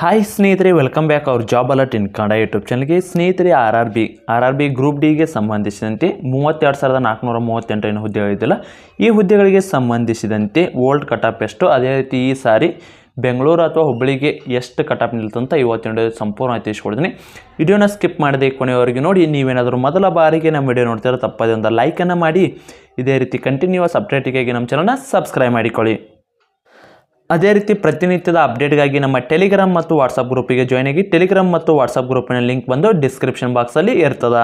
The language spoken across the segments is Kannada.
ಹಾಯ್ ಸ್ನೇಹಿತರೆ ವೆಲ್ಕಮ್ ಬ್ಯಾಕ್ ಅವ್ರ job alert in Kannada YouTube ಚಾನಲ್ಗೆ ಸ್ನೇಹಿತರೆ R R B R R B group ಡಿಗೆ ಸಂಬಂಧಿಸಿದಂತೆ ಮೂವತ್ತೆರಡು ಸಾವಿರದ ನಾಲ್ಕುನೂರ ಮೂವತ್ತೆಂಟು ಏನು ಈ ಹುದ್ದೆಗಳಿಗೆ ಸಂಬಂಧಿಸಿದಂತೆ ಓಲ್ಡ್ ಕಟಾಪ್ ಎಷ್ಟು? ಅದೇ ರೀತಿ ಈ ಸಾರಿ ಬೆಂಗಳೂರು ಅಥವಾ ಹುಬ್ಬಳ್ಳಿಗೆ ಎಷ್ಟು ಕಟಾಪ್ ನಿಲ್ತಂತ ಇವತ್ತಿನ ಸಂಪೂರ್ಣ ತಿಳಿಸ್ಕೊಡ್ತೀನಿ. ವಿಡಿಯೋನ ಸ್ಕಿಪ್ ಮಾಡದೆ ಕೊನೆಯವರೆಗೆ ನೋಡಿ, ನೀವೇನಾದರೂ ಮೊದಲ ಬಾರಿಗೆ ನಮ್ಮ ವಿಡಿಯೋ ನೋಡ್ತಾರೆ ತಪ್ಪದೆ ಒಂದು ಲೈಕನ್ನು ಮಾಡಿ. ಇದೇ ರೀತಿ ಕಂಟಿನ್ಯೂಸ್ ಅಪ್ಡೇಟಿಗಾಗಿ ನಮ್ಮ ಚಾನಲ್ನ ಸಬ್ಸ್ಕ್ರೈಬ್ ಮಾಡಿಕೊಳ್ಳಿ. ಅದೇ ರೀತಿ ಪ್ರತಿನಿತ್ಯದ ಅಪ್ಡೇಟ್ಗಾಗಿ ನಮ್ಮ ಟೆಲಿಗ್ರಾಮ್ ಮತ್ತು ವಾಟ್ಸಪ್ ಗ್ರೂಪಿಗೆ ಜಾಯ್ನ್ ಆಗಿ ಟೆಲಿಗ್ರಾಮ್ ಮತ್ತು ವಾಟ್ಸಪ್ ಗ್ರೂಪಿನ ಲಿಂಕ್ ಬಂದು ಡಿಸ್ಕ್ರಿಪ್ಷನ್ ಬಾಕ್ಸಲ್ಲಿ ಇರ್ತದ.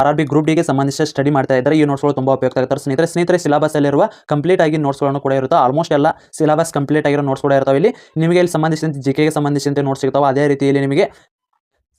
ಆರ್ ಆರ್ ಬಿ ಗ್ರೂಪ್ ಡಿಗೆ ಸಂಬಂಧಿಸಿದ ಸ್ಟಡಿ ಮಾಡ್ತಾ ಇದ್ದಾರೆ ಈ ನೋಟ್ಸ್ಗಳು ತುಂಬ ಉಪಯುಕ್ತ ಆಗ್ತಾರೆ ಸ್ನೇಹಿತರೆ ಸ್ನೇಹಿತರೆ ಸಿಲೆಬಸ್ ಅಲ್ಲಿರುವ ಕಂಪ್ಲೀಟ್ ಆಗಿ ನೋಟ್ಸ್ಗಳನ್ನು ಕೂಡ ಇರುತ್ತೆ. ಆಲ್ಮೋಸ್ಟ್ ಎಲ್ಲ ಸಿಲಬಸ್ ಕಂಪ್ಲೀಟ್ ಆಗಿರೋ ನೋಟ್ಸ್ ಕೂಡ ಇರ್ತಾವೆ. ಇಲ್ಲಿ ನಿಮಗೆ ಇಲ್ಲಿ ಸಂಬಂಧಿಸಿದಂತೆ ಜಿ ಕೆಗೆ ಸಂಬಂಧಿಸಿದಂತೆ ನೋಟ್ಸ್ ಸಿಗ್ತಾವೆ. ಅದೇ ರೀತಿಯಲ್ಲಿ ನಿಮಗೆ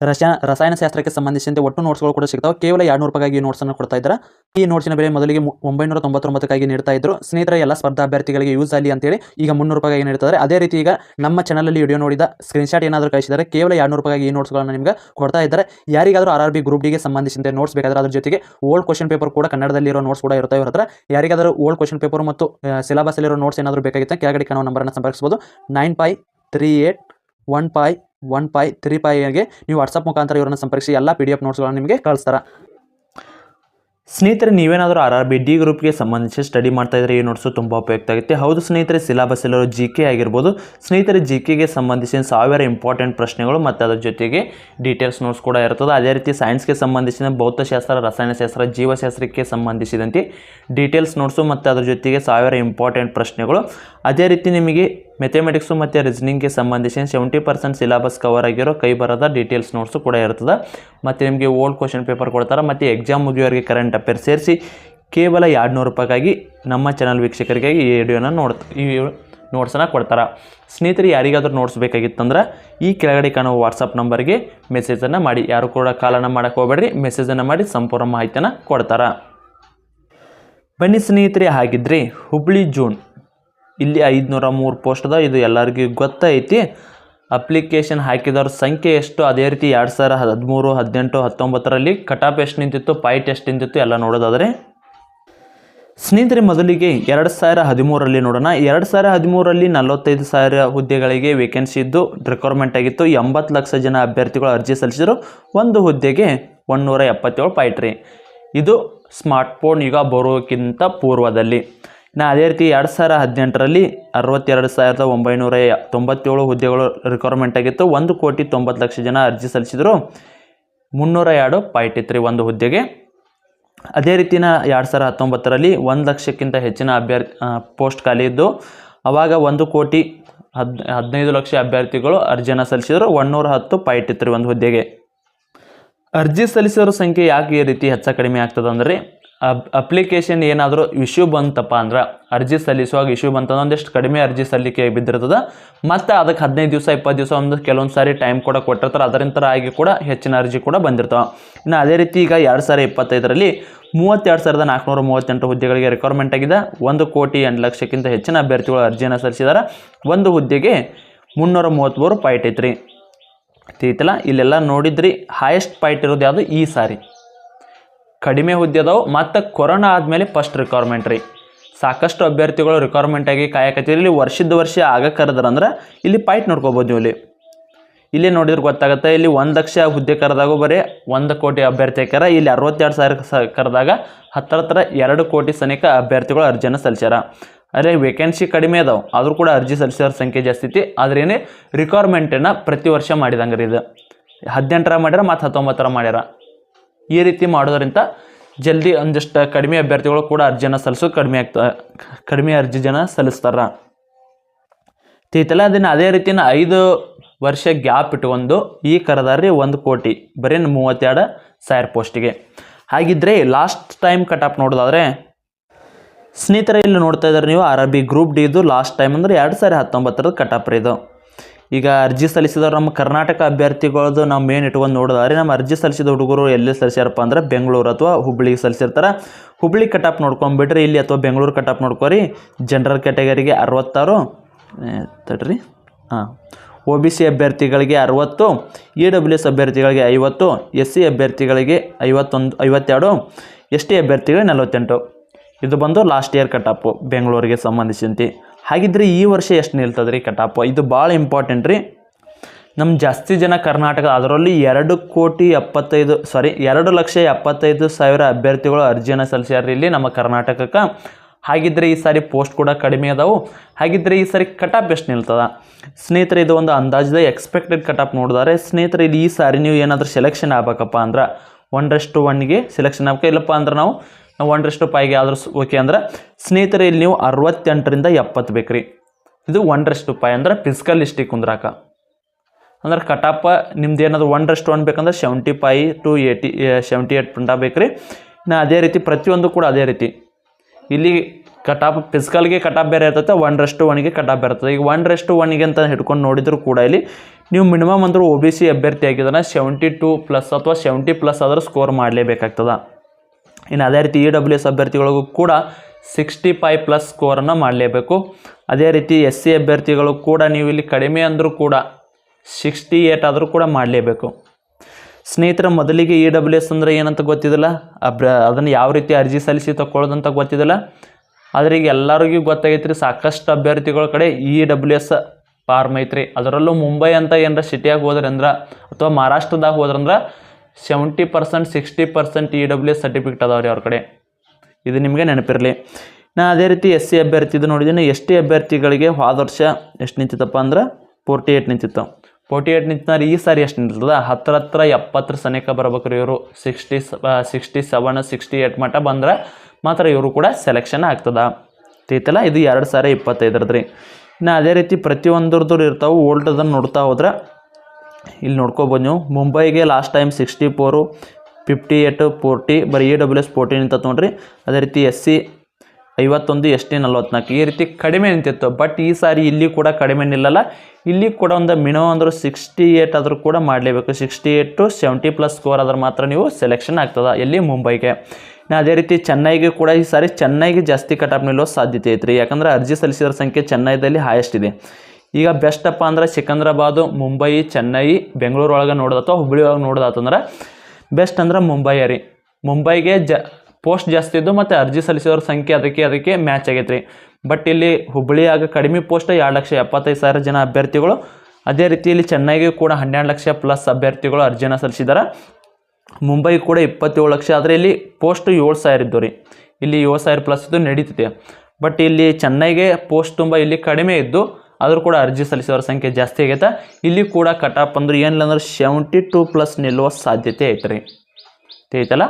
ರಸಾಯನ, ರಸಾಯನಶಾಸ್ತ್ರಕ್ಕೆ ಸಂಬಂಧಿಸಿದಂತೆ ಒಟ್ಟು ನೋಟ್ಸ್ಗಳು ಕೂಡ ಸಿಗ್ತಾವೆ. ಕೇವಲ ಎರಡು ನೂರು ರೂಪಾಯಿಗೆ ಈ ನೋಟ್ಸನ್ನು ಕೊಡ್ತಾ ಇದ್ದಾರೆ. ಈ ನೋಟ್ಸಿನ ಬೆಲೆ ಮೊದಲಿಗೆ ಒಂಬೈನೂರ ತೊಂಬತ್ತೊಂಬತ್ತಕ್ಕಾಗಿ ನೀಡ್ತಾ ಇದ್ರು. ಸ್ನೇಹಿತರ, ಎಲ್ಲ ಸ್ಪರ್ಧಾ ಅಭ್ಯರ್ಥಿಗಳಿಗೆ ಯೂಸ್ ಆಗಲಿ ಅಂತೇಳಿ ಈಗ ಮುನ್ನೂರು ರೂಪಾಯಿಗೆ ನೀಡ್ತಾರೆ ಅದೇ ರೀತಿ ಈಗ ನಮ್ಮ ಚಾನಲಲ್ಲಿ ವಿಡಿಯೋ ನೋಡಿದ ಸ್ಕ್ರೀನ್ಶಾಟ್ ಏನಾದರೂ ಕಳಿಸಿದರೆ ಕೇವಲ ಎರಡು ನೂರು ರೂಪಾಯಿಗೆ ಈ ನೋಟ್ಸ್ಗಳನ್ನು ನಿಮಗೆ ಕೊಡ್ತಾ ಇದ್ದಾರೆ. ಯಾರಿಗಾದರೂ ಆರ್ ಆರ್ ಬಿ ಗ್ರೂಪ್ ಡಿಗೆ ಸಂಬಂಧಿಸಿದಂತೆ ನೋಟ್ಸ್ ಬೇಕಾದ್ರೆ ಅದರ ಜೊತೆಗೆ ಓಲ್ಡ್ ಕ್ವಶನ್ ಪೇಪರ್ ಕೂಡ ಕನ್ನಡದಲ್ಲಿ ಇರೋ ನೋಟ್ಸ್ ಕೂಡ ಇರುತ್ತೆ ಇವರ ಹತ್ರ. ಯಾರಿಗಾದರೂ ಓಲ್ಡ್ ಕ್ವಶನ್ ಪೇಪರ್ ಮತ್ತು ಸಿಲೆಬಸ್ಸಲ್ಲಿರೋ ನೋಟ್ಸ್ ಏನಾದರೂ ಬೇಕಾಗಿತ್ತು ಕೆಳಗಡೆ ಕಾಣುವ ನಂಬರನ್ನು ಸಂಪರ್ಕಿಸಬಹುದು. Nine five three eight one five one five three ಫೈಗೆ ನೀವು ವಾಟ್ಸಪ್ ಮುಖಾಂತರ ಇವರನ್ನು ಸಂಪರ್ಕಿಸಿ, ಎಲ್ಲ ಪಿ ಡಿ ಎಫ್ ನೋಟ್ಸ್ಗಳನ್ನು ನಿಮಗೆ ಕಳಿಸ್ತಾರೆ. ಸ್ನೇಹಿತರೆ, ನೀವೇನಾದರೂ ಆರ್ ಆರ್ ಬಿ ಡಿ ಗ್ರೂಪ್ಗೆ ಸಂಬಂಧಿಸಿ ಸ್ಟಡಿ ಮಾಡ್ತಾ ಇದ್ದರೆ ಈ ನೋಟ್ಸು ತುಂಬ ಉಪಯುಕ್ತ ಆಗುತ್ತೆ. ಹೌದು ಸ್ನೇಹಿತರೆ ಸಿಲಬಸ್ ಎಲ್ಲರೂ ಜಿ ಕೆ ಆಗಿರ್ಬೋದು. ಸ್ನೇಹಿತರೆ ಜಿ ಕೆಗೆ ಸಂಬಂಧಿಸಿದ ಸಾವಿರ ಇಂಪಾರ್ಟೆಂಟ್ ಪ್ರಶ್ನೆಗಳು ಮತ್ತು ಅದರ ಜೊತೆಗೆ ಡೀಟೇಲ್ಸ್ ನೋಟ್ಸ್ ಕೂಡ ಇರ್ತದೆ. ಅದೇ ರೀತಿ ಸೈನ್ಸ್ಗೆ ಸಂಬಂಧಿಸಿದ ಭೌತಶಾಸ್ತ್ರ, ರಸಾಯನಶಾಸ್ತ್ರ, ಜೀವಶಾಸ್ತ್ರಕ್ಕೆ ಸಂಬಂಧಿಸಿದಂತೆ ಡೀಟೇಲ್ಸ್ ನೋಟ್ಸು ಮತ್ತು ಅದರ ಜೊತೆಗೆ ಸಾವಿರ ಇಂಪಾರ್ಟೆಂಟ್ ಪ್ರಶ್ನೆಗಳು. ಅದೇ ರೀತಿ ನಿಮಗೆ ಮೆಥಮೆಟಿಕ್ಸು ಮತ್ತು ರೀಸನಿಂಗ್ಗೆ ಸಂಬಂಧಿಸಿದ ಸೆವೆಂಟಿ ಪರ್ಸೆಂಟ್ ಸಿಲಬಸ್ ಕವರ್ ಆಗಿರೋ ಕೈ ಬರದ ಡೀಟೇಲ್ಸ್ ನೋಟ್ಸು ಕೂಡ ಇರ್ತದೆ. ಮತ್ತು ನಿಮಗೆ ಓಲ್ಡ್ ಕ್ವಶನ್ ಪೇಪರ್ ಕೊಡ್ತಾರೆ. ಮತ್ತು ಎಕ್ಸಾಮ್ ಮುಗಿಯೋರಿಗೆ ಕರೆಂಟ್ ಅಫೇರ್ ಸೇರಿಸಿ ಕೇವಲ ಎರಡು ನೂರು ರೂಪಾಯಿಗಾಗಿ ನಮ್ಮ ಚಾನಲ್ ವೀಕ್ಷಕರಿಗಾಗಿ ಈ ವಿಡಿಯೋನ ನೋಡ್ತ, ಈ ನೋಟ್ಸನ್ನು ಕೊಡ್ತಾರೆ. ಸ್ನೇಹಿತರು, ಯಾರಿಗಾದರೂ ನೋಟ್ಸ್ ಬೇಕಾಗಿತ್ತಂದ್ರೆ ಈ ಕೆಳಗಡೆ ಕಾಣುವ ವಾಟ್ಸಪ್ ನಂಬರ್ಗೆ ಮೆಸೇಜನ್ನು ಮಾಡಿ. ಯಾರು ಕೂಡ ಕಾಲನ್ನು ಮಾಡೋಕ್ಕೆ ಹೋಗಬೇಡ್ರಿ. ಮೆಸೇಜನ್ನು ಮಾಡಿ ಸಂಪೂರ್ಣ ಮಾಹಿತಿಯನ್ನು ಕೊಡ್ತಾರೆ. ಬನ್ನಿ ಸ್ನೇಹಿತರೆ, ಹಾಗಿದ್ರೆ ಹುಬ್ಳಿ ಜೂನ್ ಇಲ್ಲಿ ಐದುನೂರ ಮೂರು ಪೋಸ್ಟ್ ಅದ ಇದು ಎಲ್ಲರಿಗೂ ಗೊತ್ತೈತಿ. ಅಪ್ಲಿಕೇಶನ್ ಹಾಕಿದವ್ರ ಸಂಖ್ಯೆ ಎಷ್ಟು? ಅದೇ ರೀತಿ ಎರಡು ಸಾವಿರ ಹದಿಮೂರು, ಹದಿನೆಂಟು, ಹತ್ತೊಂಬತ್ತರಲ್ಲಿ ಕಟಾಪ್ ಎಷ್ಟು ನಿಂತಿತ್ತು? ಪಾಯಿಂಟ್ ಎಷ್ಟು ನಿಂತಿತ್ತು? ಎಲ್ಲ ನೋಡೋದಾದರೆ. ಸ್ನೇಹಿತರೆ, ಮೊದಲಿಗೆ ಎರಡು ಸಾವಿರ ಹದಿಮೂರರಲ್ಲಿ ನೋಡೋಣ. ಎರಡು ಸಾವಿರ ಹದಿಮೂರರಲ್ಲಿ ನಲವತ್ತೈದು ಸಾವಿರ ಹುದ್ದೆಗಳಿಗೆ ವೇಕೆನ್ಸಿ ಇದ್ದು ರಿಕ್ವೈರ್ಮೆಂಟ್ ಆಗಿತ್ತು. ಎಂಬತ್ತು ಲಕ್ಷ ಜನ ಅಭ್ಯರ್ಥಿಗಳು ಅರ್ಜಿ ಸಲ್ಲಿಸಿದರು. ಒಂದು ಹುದ್ದೆಗೆ ಒನ್ನೂರ ಎಪ್ಪತ್ತೇಳು ಪಾಯಿಂಟ್ ಇದು ಸ್ಮಾರ್ಟ್ಫೋನ್ ಈಗ ಬರೋಕ್ಕಿಂತ ಪೂರ್ವದಲ್ಲಿ. ನಾ ಅದೇ ರೀತಿ ಎರಡು ಸಾವಿರ ಹದಿನೆಂಟರಲ್ಲಿ ಅರವತ್ತೆರಡು ಸಾವಿರದ ಒಂಬೈನೂರ ತೊಂಬತ್ತೇಳು ಹುದ್ದೆಗಳು ರಿಕ್ವೈರ್ಮೆಂಟ್ ಆಗಿತ್ತು. ಒಂದು ಕೋಟಿ ತೊಂಬತ್ತು ಲಕ್ಷ ಜನ ಅರ್ಜಿ ಸಲ್ಲಿಸಿದರು. ಮುನ್ನೂರ ಎರಡು ಪಾಯಿಂಟ್ ಇತ್ತು ಒಂದು ಹುದ್ದೆಗೆ. ಅದೇ ರೀತಿನ ಎರಡು ಸಾವಿರ ಹತ್ತೊಂಬತ್ತರಲ್ಲಿ ಒಂದು ಲಕ್ಷಕ್ಕಿಂತ ಹೆಚ್ಚಿನ ಅಭ್ಯರ್ಥಿ ಪೋಸ್ಟ್ ಖಾಲಿ ಇದ್ದು ಆವಾಗ ಒಂದು ಕೋಟಿ ಹದ್, ಹದಿನೈದು ಲಕ್ಷ ಅಭ್ಯರ್ಥಿಗಳು ಅರ್ಜಿಯನ್ನು ಸಲ್ಲಿಸಿದ್ರು. ಒನ್ನೂರ ಹತ್ತು ಪಾಯಿಂಟ್ ಇತ್ತು ಒಂದು ಹುದ್ದೆಗೆ. ಅರ್ಜಿ ಸಲ್ಲಿಸೋರ ಸಂಖ್ಯೆ ಯಾಕೆ ಈ ರೀತಿ ಹೆಚ್ಚು ಕಡಿಮೆ ಆಗ್ತದೆ ಅಂದರೆ ಅಪ್ ಅಪ್ಲಿಕೇಶನ್ ಏನಾದರೂ ಇಶ್ಯೂ ಬಂತಪ್ಪ ಅಂದ್ರೆ ಅರ್ಜಿ ಸಲ್ಲಿಸುವಾಗ ಇಶ್ಯೂ ಬಂತಂದ್ರೆ ಒಂದಿಷ್ಟು ಕಡಿಮೆ ಅರ್ಜಿ ಸಲ್ಲಿಕೆ ಬಿದ್ದಿರ್ತದೆ. ಮತ್ತು ಅದಕ್ಕೆ ಹದಿನೈದು ದಿವಸ, ಇಪ್ಪತ್ತು ದಿವಸ ಒಂದು ಕೆಲವೊಂದು ಸಾರಿ ಟೈಮ್ ಕೂಡ ಕೊಟ್ಟಿರ್ತಾರೆ. ಅದರಿಂದ ಆಗಿ ಕೂಡ ಹೆಚ್ಚಿನ ಅರ್ಜಿ ಕೂಡ ಬಂದಿರ್ತಾವೆ. ಇನ್ನು ಅದೇ ರೀತಿ ಈಗ ಎರಡು ಸಾವಿರ ಇಪ್ಪತ್ತೈದರಲ್ಲಿ ಮೂವತ್ತೆರಡು ಸಾವಿರದ ನಾಲ್ಕುನೂರ ಮೂವತ್ತೆಂಟು ಹುದ್ದೆಗಳಿಗೆ ರಿಕ್ವೈರ್ಮೆಂಟ್ ಆಗಿದೆ. ಒಂದು ಕೋಟಿ ಎಂಟು ಲಕ್ಷಕ್ಕಿಂತ ಹೆಚ್ಚಿನ ಅಭ್ಯರ್ಥಿಗಳು ಅರ್ಜಿಯನ್ನು ಸಲ್ಲಿಸಿದ್ದಾರೆ ಒಂದು ಹುದ್ದೆಗೆ ಮುನ್ನೂರ ಮೂವತ್ತ್ಮೂರು ಪಾಯಿಂಟ್ ಐತ್ರಿ. ಇಲ್ಲೆಲ್ಲ ನೋಡಿದ್ರಿ ಹೈಯೆಸ್ಟ್ ಪಾಯಿಂಟ್ ಇರೋದು ಯಾವುದು? ಈ ಸಾರಿ. ಕಡಿಮೆ ಹುದ್ದೆ ಅದಾವೆ ಮತ್ತು ಕೊರೋನಾ ಆದಮೇಲೆ ಫಸ್ಟ್ ರಿಕ್ವೈರ್ಮೆಂಟ್ ರೀ. ಸಾಕಷ್ಟು ಅಭ್ಯರ್ಥಿಗಳು ರಿಕ್ವೈರ್ಮೆಂಟ್ ಆಗಿ ಕಾಯಕತ್ತೀರಿ. ಇಲ್ಲಿ ವರ್ಷದ ವರ್ಷ ಆಗ ಕರೆದ್ರಂದ್ರೆ ಇಲ್ಲಿ ಪೈಟ್ ನೋಡ್ಕೋಬೋದು ನೀವು ಇಲ್ಲಿ. ಇಲ್ಲಿ ನೋಡಿದ್ರೆ ಗೊತ್ತಾಗುತ್ತೆ, ಇಲ್ಲಿ ಒಂದು ಲಕ್ಷ ಹುದ್ದೆ ಕರೆದಾಗ ಬರೀ ಒಂದು ಕೋಟಿ ಅಭ್ಯರ್ಥಿ ಹಾಕ್ಯಾರ. ಇಲ್ಲಿ ಅರವತ್ತೆರಡು ಸಾವಿರ ಸ ಕರೆದಾಗ ಹತ್ತರ ಹತ್ರ ಎರಡು ಕೋಟಿ ಸನಿಕ ಅಭ್ಯರ್ಥಿಗಳು ಅರ್ಜಿಯನ್ನು ಸಲ್ಲಿಸ್ಯಾರ. ಆದರೆ ವೇಕೆನ್ಸಿ ಕಡಿಮೆ ಅದಾವೆ, ಆದರೂ ಕೂಡ ಅರ್ಜಿ ಸಲ್ಲಿಸೋರ ಸಂಖ್ಯೆ ಜಾಸ್ತಿ ಐತಿ. ಆದ್ರೆ ಏನೇ ರಿಕ್ವೈರ್ಮೆಂಟನ್ನು ಪ್ರತಿ ವರ್ಷ ಮಾಡಿದಂಗೆ ರೀ ಇದು. ಹದಿನೆಂಟರ ಮಾಡ್ಯಾರ ಮತ್ತು ಹತ್ತೊಂಬತ್ತರ ಮಾಡ್ಯಾರ. ಈ ರೀತಿ ಮಾಡೋದ್ರಿಂದ ಜಲ್ದಿ ಒಂದಿಷ್ಟು ಕಡಿಮೆ ಅಭ್ಯರ್ಥಿಗಳು ಕೂಡ ಅರ್ಜಿಯನ್ನು ಸಲ್ಲಿಸೋದು ಕಡಿಮೆ ಆಗ್ತಾ, ಕಡಿಮೆ ಅರ್ಜಿ ಜನ ಸಲ್ಲಿಸ್ತಾರ. ತೀತಲ ಅದನ್ನು ಅದೇ ರೀತಿನ ಐದು ವರ್ಷ ಗ್ಯಾಪ್ ಇಟ್ಕೊಂಡು ಈ ಕರೆದಾರ್ರಿ ಒಂದು ಕೋಟಿ, ಬರೀ ಮೂವತ್ತೆರಡು ಸಾವಿರ ಪೋಸ್ಟಿಗೆ. ಹಾಗಿದ್ರೆ ಲಾಸ್ಟ್ ಟೈಮ್ ಕಟಾಪ್ ನೋಡೋದಾದ್ರೆ ಸ್ನೇಹಿತರೆ, ಇಲ್ಲಿ ನೋಡ್ತಾ ಇದ್ದಾರೆ ನೀವು, R R B group D ಇದು ಲಾಸ್ಟ್ ಟೈಮ್ ಅಂದ್ರೆ ಎರಡು ಸಾವಿರ ಹತ್ತೊಂಬತ್ತರದ್ದು ಕಟಾಪ್ ರೀ ಇದು. ಈಗ ಅರ್ಜಿ ಸಲ್ಲಿಸಿದವರು ನಮ್ಮ ಕರ್ನಾಟಕ ಅಭ್ಯರ್ಥಿಗಳದ್ದು ನಾವು ಮೇನ್ ಇಟ್ಕೊಂಡು ನೋಡಿದ್ರೆ ನಮ್ಮ ಅರ್ಜಿ ಸಲ್ಲಿಸಿದ ಹುಡುಗರು ಎಲ್ಲಿ ಸಲ್ಲಿಸ್ಯಾರಪ್ಪ ಅಂದ್ರೆ ಬೆಂಗಳೂರು ಅಥವಾ ಹುಬ್ಳಿಗೆ ಸಲ್ಲಿಸಿರ್ತಾರೆ. ಹುಬ್ಳಿ ಕಟಾಪ್ ನೋಡ್ಕೊಂಬಿಟ್ರಿ ಇಲ್ಲಿ ಅಥವಾ ಬೆಂಗಳೂರು ಕಟಾಪ್ ನೋಡ್ಕೊರಿ. ಜನರಲ್ ಕ್ಯಾಟಗರಿಗೆ ಅರವತ್ತಾರು. ತಡ್ರಿ. ಹಾಂ. ಒ ಬಿ ಸಿ ಅಭ್ಯರ್ಥಿಗಳಿಗೆ ಅರವತ್ತು ಇ ಡಬ್ಲ್ಯೂ ಎಸ್ ಅಭ್ಯರ್ಥಿಗಳಿಗೆ ಐವತ್ತು ಎಸ್ ಸಿ ಅಭ್ಯರ್ಥಿಗಳಿಗೆ ಐವತ್ತೊಂದು, ಐವತ್ತೆರಡು ಎಸ್ ಟಿ ಅಭ್ಯರ್ಥಿಗಳಿಗೆ ನಲವತ್ತೆಂಟು. ಇದು ಬಂದು ಲಾಸ್ಟ್ ಇಯರ್ ಕಟಾಪು ಬೆಂಗಳೂರಿಗೆ ಸಂಬಂಧಿಸಿದಂತೆ. ಹಾಗಿದ್ರೆ ಈ ವರ್ಷ ಎಷ್ಟು ನಿಲ್ತದೆ ರೀ ಕಟಾಪು? ಇದು ಭಾಳ ಇಂಪಾರ್ಟೆಂಟ್ ರೀ. ನಮ್ಮ ಜಾಸ್ತಿ ಜನ ಕರ್ನಾಟಕ ಅದರಲ್ಲಿ ಎರಡು ಕೋಟಿ ಎಪ್ಪತ್ತೈದು ಸಾರಿ ಎರಡು ಲಕ್ಷ ಎಪ್ಪತ್ತೈದು ಸಾವಿರ ಅಭ್ಯರ್ಥಿಗಳು ಅರ್ಜಿಯನ್ನು ಸಲ್ಲಿಸ್ಯಾರ ಇಲ್ಲಿ ನಮ್ಮ ಕರ್ನಾಟಕಕ್ಕೆ. ಹಾಗಿದ್ರೆ ಈ ಸಾರಿ ಪೋಸ್ಟ್ ಕೂಡ ಕಡಿಮೆ ಅದಾವು. ಹಾಗಿದ್ರೆ ಈ ಸಾರಿ ಕಟಾಪ್ ಎಷ್ಟು ನಿಲ್ತದ? ಸ್ನೇಹಿತರೆ, ಇದು ಒಂದು ಅಂದಾಜದ ಎಕ್ಸ್ಪೆಕ್ಟೆಡ್ ಕಟಾಪ್ ನೋಡಿದಾರೆ. ಸ್ನೇಹಿತರೆ, ಇಲ್ಲಿ ಈ ಸಾರಿ ನೀವು ಏನಾದರೂ ಸೆಲೆಕ್ಷನ್ ಆಗ್ಬೇಕಪ್ಪ ಅಂದ್ರೆ ಒಂದರಷ್ಟು ಒನ್ಗೆ ಸೆಲೆಕ್ಷನ್ ಆಗ್ಬೇಕು? ಇಲ್ಲಪ್ಪ ಅಂದ್ರೆ ನಾವು ನಾವು ಒಂದರಷ್ಟು ಪೈಗೆ ಆದ್ರೂ ಓಕೆ ಅಂದ್ರೆ ಸ್ನೇಹಿತರೆ, ಇಲ್ಲಿ ನೀವು ಅರವತ್ತೆಂಟರಿಂದ ಎಪ್ಪತ್ತು ಬೇಕ್ರಿ. ಇದು ಒಂದರಷ್ಟು ಪೈ ಅಂದ್ರೆ ಫಿಸಿಕಲ್ ಲಿಸ್ಟಿಗೆ ಕುಂದ್ರಾಕ. ಅಂದ್ರೆ ಕಟಾಪ ನಿಮ್ದು ಏನಾದ್ರು ಒಂದರಷ್ಟು ಒನ್ ಬೇಕಂದ್ರೆ seventy five to eighty seventy eight ಪಂಟ ಬೇಕು ರೀ ಇನ್ನು ಅದೇ ರೀತಿ ಪ್ರತಿಯೊಂದು ಕೂಡ ಅದೇ ರೀತಿ. ಇಲ್ಲಿ ಕಟಾಪ್ ಫಿಸಿಕಲ್ಗೆ ಕಟಾಪ್ ಬೇರೆ ಇರ್ತೈತೆ ಒಂದರಷ್ಟು ಒನ್ಗೆ ಕಟಾಪ್ ಬೇರೆ ಇರ್ತದೆ ಈಗ ಒಂದರಷ್ಟು ಒನ್ಗೆ ಅಂತ ಹಿಡ್ಕೊಂಡು ನೋಡಿದ್ರು ಕೂಡ ಇಲ್ಲಿ ನೀವು ಮಿನಿಮಮ್ ಅಂದ್ರೆ ಒ ಬಿ ಸಿ ಅಭ್ಯರ್ಥಿ ಆಗಿದ್ದಾನೆ ಸೆವೆಂಟಿ ಟು ಪ್ಲಸ್ ಅಥವಾ ಸೆವೆಂಟಿ ಪ್ಲಸ್ ಆದ್ರೆ ಸ್ಕೋರ್ ಮಾಡಲೇಬೇಕಾಗ್ತದೆ. ಇನ್ನು ಅದೇ ರೀತಿ ಇ ಡಬ್ಲ್ಯೂ ಎಸ್ ಅಭ್ಯರ್ಥಿಗಳಿಗೂ ಕೂಡ ಸಿಕ್ಸ್ಟಿ ಫೈವ್ ಪ್ಲಸ್ ಸ್ಕೋರನ್ನು ಮಾಡಲೇಬೇಕು. ಅದೇ ರೀತಿ ಎಸ್ ಸಿ ಅಭ್ಯರ್ಥಿಗಳು ಕೂಡ ನೀವು ಇಲ್ಲಿ ಕಡಿಮೆ ಅಂದರೂ ಕೂಡ ಸಿಕ್ಸ್ಟಿ ಏಟ್ ಆದರೂ ಕೂಡ ಮಾಡಲೇಬೇಕು. ಸ್ನೇಹಿತರ, ಮೊದಲಿಗೆ ಇ ಡಬ್ಲ್ಯೂ ಎಸ್ ಅಂದರೆ ಏನಂತ ಗೊತ್ತಿದ್ದಿಲ್ಲ? ಅಬ್ರ, ಅದನ್ನು ಯಾವ ರೀತಿ ಅರ್ಜಿ ಸಲ್ಲಿಸಿ ತಗೊಳ್ಳೋದಂತ ಗೊತ್ತಿದ್ದಿಲ್ಲ. ಆದರೆ ಈಗ ಎಲ್ಲರಿಗೂ ಗೊತ್ತಾಗೈತ್ರಿ, ಸಾಕಷ್ಟು ಅಭ್ಯರ್ಥಿಗಳ ಕಡೆ ಇ ಡಬ್ಲ್ಯೂ ಎಸ್ ಫಾರ್ಮ್ ಐತ್ರಿ ಅದರಲ್ಲೂ ಮುಂಬೈ ಅಂತ ಏನಾರ ಹೋದ್ರೆ ಹೋದ್ರಂದ್ರೆ ಅಥವಾ ಮಹಾರಾಷ್ಟ್ರದಾಗ ಹೋದ್ರಂದ್ರೆ seventy percent sixty percent E W S certificate ರೀ ಅವ್ರ ಕಡೆ. ಇದು ನಿಮಗೆ ನೆನಪಿರಲಿ. ನಾ ಅದೇ ರೀತಿ ಎಸ್ ಸಿ ಅಭ್ಯರ್ಥಿದು ನೋಡಿದ್ದೀನಿ ಎಸ್ ಟಿ ಅಭ್ಯರ್ಥಿಗಳಿಗೆ ಹೋದ ವರ್ಷ ಎಷ್ಟು ನಿಂತಿತ್ತಪ್ಪ ಅಂದ್ರೆ ಫೋರ್ಟಿ ಏಯ್ಟ್ ನಿಂತಿತ್ತು. ಫೋರ್ಟಿ ಏಯ್ಟ್ ನಿಂತಿದ್ದಾರೆ ಈ ಸಾರಿ ಎಷ್ಟು ನಿಂತದ ಹತ್ತಿರ ಹತ್ರ ಎಪ್ಪತ್ತರ ಸನೇಕ ಬರ್ಬೇಕ್ರಿ ಇವರು. Sixty sixty seven sixty eight ಮಟ್ಟ ಬಂದ್ರೆ ಮಾತ್ರ ಇವರು ಕೂಡ ಸೆಲೆಕ್ಷನ್ ಆಗ್ತದ. ಐತಲ್ಲ ಇದು ಎರಡು ಸಾವಿರ ಇಪ್ಪತ್ತೈದರದ್ರಿ. ಇನ್ನು ಅದೇ ರೀತಿ ಪ್ರತಿಯೊಂದ್ರದ್ದು ಇರ್ತಾವೆ ಓಲ್ಡ್ ಅದನ್ನು ನೋಡ್ತಾ ಹೋದ್ರೆ ಇಲ್ಲಿ ನೋಡ್ಕೋಬೋದು ನೀವು. ಮುಂಬೈಗೆ last time sixty four fifty eight forty ಬರೀ ಇ ಡಬ್ಲ್ಯೂ ಎಸ್ ಫೋರ್ಟಿ ನಿಂತ ನೋಡ್ರಿ ಅದೇ ರೀತಿ ಎಸ್ ಸಿ ಐವತ್ತೊಂದು ಎಸ್ ಟಿ ನಲ್ವತ್ನಾಲ್ಕು. ಈ ರೀತಿ ಕಡಿಮೆ ನಿಂತಿತ್ತು. ಬಟ್ ಈ ಸಾರಿ ಇಲ್ಲಿ ಕೂಡ ಕಡಿಮೆ ನಿಲ್ಲಲ್ಲ. ಇಲ್ಲಿ ಕೂಡ ಒಂದು ಮಿನಿಮಮ್ ಅಂದ್ರೆ ಸಿಕ್ಸ್ಟಿ ಏಟ್ ಆದರೂ ಕೂಡ ಮಾಡಲೇಬೇಕು. Sixty eight seventy plus score ಆದ್ರೆ ಮಾತ್ರ ನೀವು ಸೆಲೆಕ್ಷನ್ ಆಗ್ತದೆ ಎಲ್ಲಿ ಮುಂಬೈಗೆ. ನಾ ಅದೇ ರೀತಿ ಚೆನ್ನೈಗೆ ಕೂಡ ಈ ಸಾರಿ ಚೆನ್ನೈಗೆ ಜಾಸ್ತಿ ಕಟಾಪ್ ನಿಲ್ಲೋ ಸಾಧ್ಯತೆ ಐತ್ರಿ. ಯಾಕಂದ್ರೆ ಅರ್ಜಿ ಸಲ್ಲಿಸಿದ ಸಂಖ್ಯೆ ಚೆನ್ನೈದಲ್ಲಿ ಹೈಯೆಸ್ಟ್ ಇದೆ. ಈಗ ಬೆಸ್ಟ್ ಅಪ್ಪ ಅಂದ್ರೆ ಸಿಕಂದ್ರಾಬಾದು, ಮುಂಬೈ, ಚೆನ್ನೈ, ಬೆಂಗಳೂರು ಒಳಗೆ ನೋಡೋದು ಹುಬ್ಬಳ್ಳಿ ಒಳಗೆ ನೋಡೋದಾತಂದ್ರೆ ಬೆಸ್ಟ್ ಅಂದ್ರೆ ಮುಂಬೈ ರೀ. ಮುಂಬೈಗೆ ಜ, ಪೋಸ್ಟ್ ಜಾಸ್ತಿ ಇದ್ದು ಮತ್ತು ಅರ್ಜಿ ಸಲ್ಲಿಸಿದವ್ರ ಸಂಖ್ಯೆ ಅದಕ್ಕೆ ಅದಕ್ಕೆ ಮ್ಯಾಚ್ ಆಗೈತೆ ರೀ ಬಟ್ ಇಲ್ಲಿ ಹುಬ್ಳಿಯಾಗ ಕಡಿಮೆ ಪೋಸ್ಟ್ ಎರಡು ಲಕ್ಷ ಎಪ್ಪತ್ತೈದು ಸಾವಿರ ಜನ ಅಭ್ಯರ್ಥಿಗಳು. ಅದೇ ರೀತಿ ಇಲ್ಲಿ ಚೆನ್ನೈಗೆ ಕೂಡ ಹನ್ನೆರಡು ಲಕ್ಷ ಪ್ಲಸ್ ಅಭ್ಯರ್ಥಿಗಳು ಅರ್ಜಿನ ಸಲ್ಲಿಸಿದ್ದಾರೆ ಮುಂಬೈ ಕೂಡ ಇಪ್ಪತ್ತೇಳು ಲಕ್ಷ, ಆದರೆ ಇಲ್ಲಿ ಪೋಸ್ಟ್ ಏಳು ಸಾವಿರ ಇದ್ದು ರೀ. ಇಲ್ಲಿ ಏಳು ಸಾವಿರ ಪ್ಲಸ್ ಇದು ನಡೀತಿದೆ ಬಟ್ ಇಲ್ಲಿ ಚೆನ್ನೈಗೆ ಪೋಸ್ಟ್ ತುಂಬ ಇಲ್ಲಿ ಕಡಿಮೆ ಇದ್ದು ಆದರೂ ಕೂಡ ಅರ್ಜಿ ಸಲ್ಲಿಸೋರ ಸಂಖ್ಯೆ ಜಾಸ್ತಿ ಆಗೈತೆ? ಇಲ್ಲಿ ಕೂಡ ಕಟಾಪ್ ಅಂದ್ರೆ ಏನಿಲ್ಲ ಅಂದ್ರೆ ಸೆವೆಂಟಿ ಟು ಪ್ಲಸ್ ನಿಲ್ಲುವ ಸಾಧ್ಯತೆ ಐತೆ ರೀ ಐತಲ್ಲ?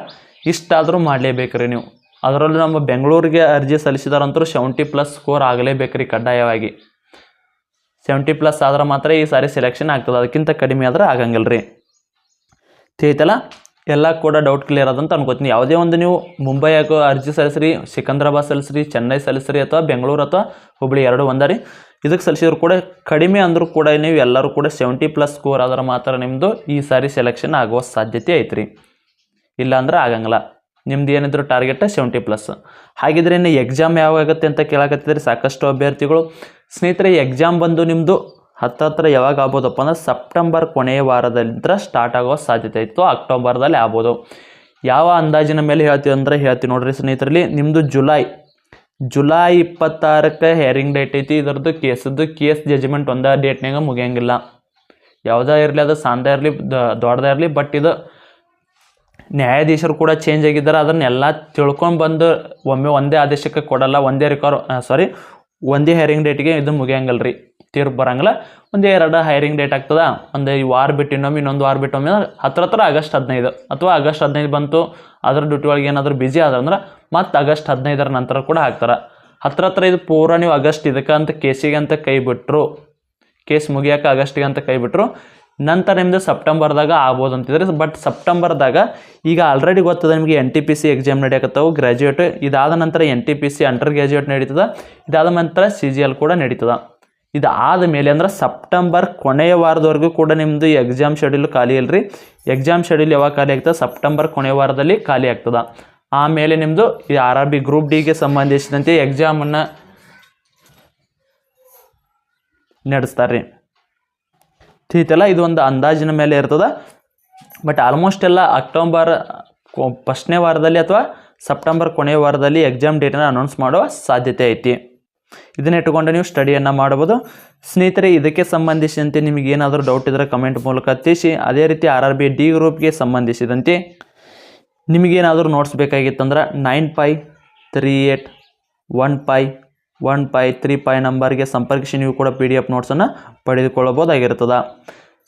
ಇಷ್ಟಾದರೂ ಮಾಡಲೇಬೇಕು ರೀ ನೀವು. ಅದರಲ್ಲೂ ನಮ್ಮ ಬೆಂಗಳೂರಿಗೆ ಅರ್ಜಿ ಸಲ್ಲಿಸಿದಾರಂತರೂ ಸೆವೆಂಟಿ ಪ್ಲಸ್ ಸ್ಕೋರ್ ಆಗಲೇಬೇಕು ರೀ ಕಡ್ಡಾಯವಾಗಿ. ಸೆವೆಂಟಿ ಪ್ಲಸ್ ಆದ್ರೆ ಮಾತ್ರ ಈ ಸಾರಿ ಸೆಲೆಕ್ಷನ್ ಆಗ್ತದೆ. ಅದಕ್ಕಿಂತ ಕಡಿಮೆ ಆದ್ರೆ ಆಗಂಗಿಲ್ಲ ರೀ ಐತಲ್ಲ? ಎಲ್ಲ ಕೂಡ ಡೌಟ್ ಕ್ಲಿಯರ್ ಆದಂತ ಅನ್ಕೋತೀನಿ. ಯಾವುದೇ ಒಂದು ನೀವು ಮುಂಬೈಯಾಗ ಅರ್ಜಿ ಸಲ್ಲಿಸ್ರಿ, ಸಿಕಂದ್ರಾಬಾದ್ ಸಲ್ಲಿಸ್ರಿ, ಚೆನ್ನೈ ಸಲ್ಲಿಸ್ರಿ ಅಥವಾ ಬೆಂಗಳೂರು ಅಥವಾ ಹುಬ್ಬಳ್ಳಿ ಎರಡು ಒಂದ ರೀ. ಇದಕ್ಕೆ ಸಲ್ಲಿಸಿದ್ರು ಕೂಡ ಕಡಿಮೆ ಅಂದರೂ ಕೂಡ ನೀವು ಎಲ್ಲರೂ ಕೂಡ ಸೆವೆಂಟಿ ಪ್ಲಸ್ ಸ್ಕೋರ್ ಆದ್ರೆ ಮಾತ್ರ ನಿಮ್ಮದು ಈ ಸಾರಿ ಸೆಲೆಕ್ಷನ್ ಆಗುವ ಸಾಧ್ಯತೆ ಐತ್ರಿ. ಇಲ್ಲ ಅಂದ್ರೆ ಆಗಂಗಿಲ್ಲ. ನಿಮ್ದು ಏನಿದ್ರು ಟಾರ್ಗೆಟ್ ಸೆವೆಂಟಿ ಪ್ಲಸ್ ಹಾಗಿದ್ರೆ ಇನ್ನು ಎಕ್ಸಾಮ್ ಯಾವಾಗ ಆಗುತ್ತೆ ಅಂತ ಕೇಳಕತ್ತಿದ್ರೆ ಸಾಕಷ್ಟು ಅಭ್ಯರ್ಥಿಗಳು. ಸ್ನೇಹಿತರೆ ಎಕ್ಸಾಮ್ ಬಂದು ನಿಮ್ಮದು ಹತ್ತತ್ರ ಯಾವಾಗ ಆಗ್ಬೋದಪ್ಪ ಅಂದ್ರೆ ಸೆಪ್ಟೆಂಬರ್ ಕೊನೆಯ ವಾರದಿಂದ ಸ್ಟಾರ್ಟ್ ಆಗೋ ಸಾಧ್ಯತೆ ಇತ್ತು. ಅಕ್ಟೋಬರ್ದಲ್ಲಿ ಆಗ್ಬೋದು. ಯಾವ ಅಂದಾಜಿನ ಮೇಲೆ ಹೇಳ್ತೀವಿ ಅಂದರೆ ಹೇಳ್ತೀವಿ ನೋಡ್ರಿ ಸ್ನೇಹಿತರಲ್ಲಿ ನಿಮ್ಮದು ಜುಲೈ ಜುಲೈ ಇಪ್ಪತ್ತಾರಕ್ಕೆ ಹೇರಿಂಗ್ ಡೇಟ್ ಐತಿ, ಇದರದ್ದು ಕೇಸದ್ದು ಕೇಸ್ ಜಜ್ಮೆಂಟ್ ಒಂದೇ ಡೇಟ್ನಾಗ ಮುಗಿಯಂಗಿಲ್ಲ. ಯಾವುದೇ ಇರಲಿ, ಅದು ಸಾಂದೇ ಇರಲಿ ದೊಡ್ಡದೇ ಇರಲಿ ಬಟ್ ಇದು ನ್ಯಾಯಾಧೀಶರು ಕೂಡ ಚೇಂಜ್ ಆಗಿದ್ದಾರೆ. ಅದನ್ನೆಲ್ಲ ತಿಳ್ಕೊಂಡು ಬಂದು ಒಮ್ಮೆ ಒಂದೇ ಆದೇಶಕ್ಕೆ ಕೊಡಲ್ಲ, ಒಂದೇ ರಿಕಾರ್ ಸಾರಿ ಒಂದೇ ಹೇರಿಂಗ್ ಡೇಟಿಗೆ ಇದು ಮುಗಿಯಂಗಿಲ್ಲ ರೀ ತೀರ್ಪು ಬರಂಗಿಲ್ಲ. ಒಂದು ಎರಡು ಹೈರಿಂಗ್ ಡೇಟ್ ಆಗ್ತದ. ಒಂದು ಈ ವಾರ ಬಿಟ್ಟು ಇನ್ನೊಮ್ಮೆ ಇನ್ನೊಂದು ವಾರ ಬಿಟ್ಟು ಒಮ್ಮೆ ಹತ್ರ ಹತ್ರ ಆಗಸ್ಟ್ ಹದಿನೈದು. ಅಥವಾ ಆಗಸ್ಟ್ ಹದಿನೈದು ಬಂತು, ಅದ್ರ ಡ್ಯೂಟಿ ಒಳಗೆ ಏನಾದರೂ ಬ್ಯುಸಿ ಆದಂದ್ರೆ ಮತ್ತೆ ಆಗಸ್ಟ್ ಹದಿನೈದರ ನಂತರ ಕೂಡ ಹಾಕ್ತಾರೆ. ಹತ್ರ ಹತ್ರ ಇದು ಪೂರ ನೀವು ಆಗಸ್ಟ್ ಇದಕ್ಕೆ ಅಂತ ಕೇಸಿಗೆ ಅಂತ ಕೈ ಬಿಟ್ಟರು ಕೇಸ್ ಮುಗಿಯೋಕೆ ಆಗಸ್ಟಿಗೆ ಅಂತ ಕೈ ಬಿಟ್ಟರು ನಂತರ ನಿಮ್ಮದು ಸೆಪ್ಟೆಂಬರ್ದಾಗ ಆಗ್ಬೋದು ಅಂತಿದ್ರೆ ಬಟ್ ಸೆಪ್ಟೆಂಬರ್ದಾಗ ಈಗ ಆಲ್ರೆಡಿ ಗೊತ್ತದೆ ನಿಮಗೆ N T P C exam ನಡೆಯಕತ್ತವು graduate ಇದಾದ ನಂತರ N T P C undergraduate ನಡೀತದೆ, ಇದಾದ ನಂತರ ಸಿ ಜಿ ಎಲ್ ಕೂಡ ನಡೀತದ. ಇದಾದ ಮೇಲೆ ಅಂದ್ರೆ ಸೆಪ್ಟೆಂಬರ್ ಕೊನೆಯ ವಾರದವರೆಗೂ ಕೂಡ ನಿಮ್ಮದು ಎಕ್ಸಾಮ್ ಶೆಡ್ಯೂಲ್ ಖಾಲಿ ಇಲ್ರಿ. ಎಕ್ಸಾಮ್ ಶೆಡ್ಯೂಲ್ ಯಾವಾಗ ಖಾಲಿ ಆಗ್ತದೆ? ಸೆಪ್ಟೆಂಬರ್ ಕೊನೆಯ ವಾರದಲ್ಲಿ ಖಾಲಿ ಆಗ್ತದೆ. ಆಮೇಲೆ ನಿಮ್ಮದು ಈ ಆರ್ ಆರ್ ಬಿ ಗ್ರೂಪ್ ಡಿಗೆ ಸಂಬಂಧಿಸಿದಂತೆ ಎಕ್ಸಾಮನ್ನು ನಡೆಸ್ತಾರೆ ತಿಳಿತಲ್ಲ, ಇದು ಒಂದು ಅಂದಾಜಿನ ಮೇಲೆ ಇರ್ತದೆ. ಬಟ್ ಆಲ್ಮೋಸ್ಟ್ ಎಲ್ಲ ಅಕ್ಟೋಬರ್ ಫಸ್ಟ್ನೇ ವಾರದಲ್ಲಿ ಅಥವಾ ಸೆಪ್ಟೆಂಬರ್ ಕೊನೆಯ ವಾರದಲ್ಲಿ ಎಕ್ಸಾಮ್ ಡೇಟನ್ನು ಅನೌನ್ಸ್ ಮಾಡುವ ಸಾಧ್ಯತೆ ಐತಿ. ಇದನ್ನ ಇಟ್ಟುಕೊಂಡು ನೀವು ಸ್ಟಡಿಯನ್ನು ಮಾಡ್ಬೋದು ಸ್ನೇಹಿತರೆ, ಇದಕ್ಕೆ ಸಂಬಂಧಿಸಿದಂತೆ ನಿಮಗೆ ಏನಾದರೂ ಡೌಟ್ ಇದ್ದರೆ ಕಮೆಂಟ್ ಮೂಲಕ ತಿಳಿಸಿ. ಅದೇ ರೀತಿ ಆರ್ ಆರ್ ಬಿ ಡಿ ಗ್ರೂಪ್ಗೆ ಸಂಬಂಧಿಸಿದಂತೆ ನಿಮಗೇನಾದರೂ notes ಬೇಕಾಗಿತ್ತಂದ್ರೆ nine five three eight one five one five three five ನಂಬರ್ಗೆ ಸಂಪರ್ಕಿಸಿ ನೀವು ಕೂಡ ಪಿ ಡಿ ಎಫ್ ನೋಟ್ಸನ್ನು ಪಡೆದುಕೊಳ್ಳಬಹುದಾಗಿರ್ತದೆ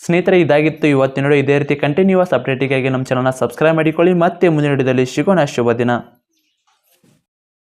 ಸ್ನೇಹಿತರೆ, ಇದಾಗಿತ್ತು ಇವತ್ತಿನ ಇದೇ ರೀತಿ ಕಂಟಿನ್ಯೂಸ್ ಅಪ್ಡೇಟಿಗಾಗಿ ನಮ್ಮ ಚಾನಲ್ನ ಸಬ್ಸ್ಕ್ರೈಬ್ ಮಾಡಿಕೊಳ್ಳಿ. ಮತ್ತೆ ಮುಂದಿನ ವಿಡಿಯೋದಲ್ಲಿ ಸಿಗೋಣ. ಶುಭ ದಿನ.